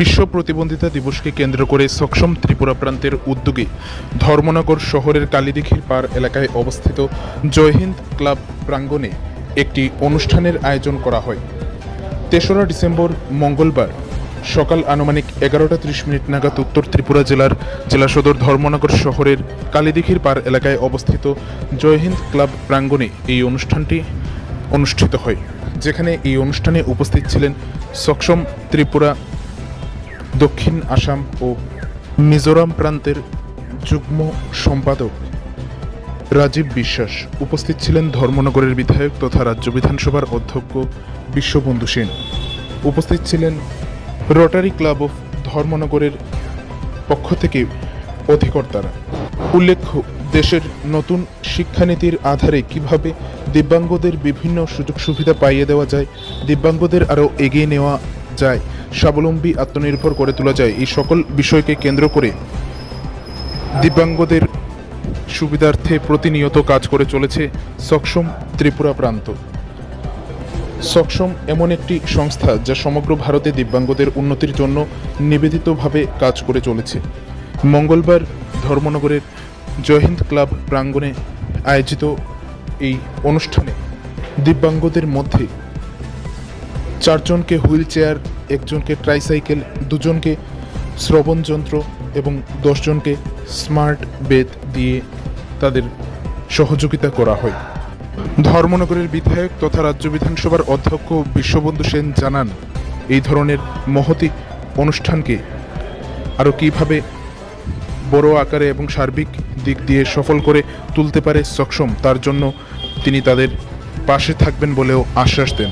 বিশ্ব প্রতিবন্ধিতা দিবসকে কেন্দ্র করে সক্ষম ত্রিপুরা প্রান্তের উদ্যোগে ধর্মনগর শহরের কালীদিঘির পার এলাকায় অবস্থিত জয়হিন্দ ক্লাব প্রাঙ্গণে একটি অনুষ্ঠানের আয়োজন করা হয়। তেসরা ডিসেম্বর মঙ্গলবার সকাল আনুমানিক এগারোটা ত্রিশ মিনিট নাগাদ উত্তর ত্রিপুরা জেলার জেলা সদর ধর্মনগর শহরের কালীদিঘির পার এলাকায় অবস্থিত জয়হিন্দ ক্লাব প্রাঙ্গণে এই অনুষ্ঠানটি অনুষ্ঠিত হয়, যেখানে এই অনুষ্ঠানে উপস্থিত ছিলেন সক্ষম ত্রিপুরা দক্ষিণ আসাম ও মিজোরাম প্রান্তের যুগ্ম সম্পাদক রাজীব বিশ্বাস উপস্থিত ছিলেন ধর্মনগরের বিধায়ক তথা রাজ্য বিধানসভার অধ্যক্ষ বিশ্ববন্ধু সেন। উপস্থিত ছিলেন রোটারি ক্লাব অফ ধর্মনগরের পক্ষ থেকে অধিকর্তারা। উল্লেখ্য, দেশের নতুন শিক্ষানীতির আধারে কীভাবে দিব্যাঙ্গদের বিভিন্ন সুযোগ সুবিধা পাইয়ে দেওয়া যায়, দিব্যাঙ্গদের আরও এগিয়ে নেওয়া যায় স্বাবলম্বী আত্মনির্ভর করে তোলা যায়। এই সকল বিষয়কে কেন্দ্র করে দিব্যাঙ্গদের সুবিধার্থে প্রতিনিয়ত কাজ করে চলেছে সক্ষম ত্রিপুরা প্রান্ত। সক্ষম এমন একটি সংস্থা যা সমগ্র ভারতে দিব্যাঙ্গদের উন্নতির জন্য নিবেদিতভাবে কাজ করে চলেছে। মঙ্গলবার ধর্মনগরের জয়হিন্দ ক্লাব প্রাঙ্গণে আয়োজিত এই অনুষ্ঠানে দিব্যাঙ্গদের মধ্যে চারজনকে হুইল চেয়ার একজনকে ট্রাইসাইকেল, দুজনকে শ্রবণ যন্ত্র এবং দশজনকে স্মার্ট বেদ দিয়ে তাদের সহযোগিতা করা হয়। ধর্মনগরের বিধায়ক তথা রাজ্য বিধানসভার অধ্যক্ষ বিশ্ববন্ধু সেন জানান, এই ধরনের মহতি অনুষ্ঠানকে আরও কীভাবে বড় আকারে এবং সার্বিক দিক দিয়ে সফল করে তুলতে পারে সক্ষম, তার জন্য তিনি তাদের পাশে থাকবেন বলেও আশ্বাস দেন।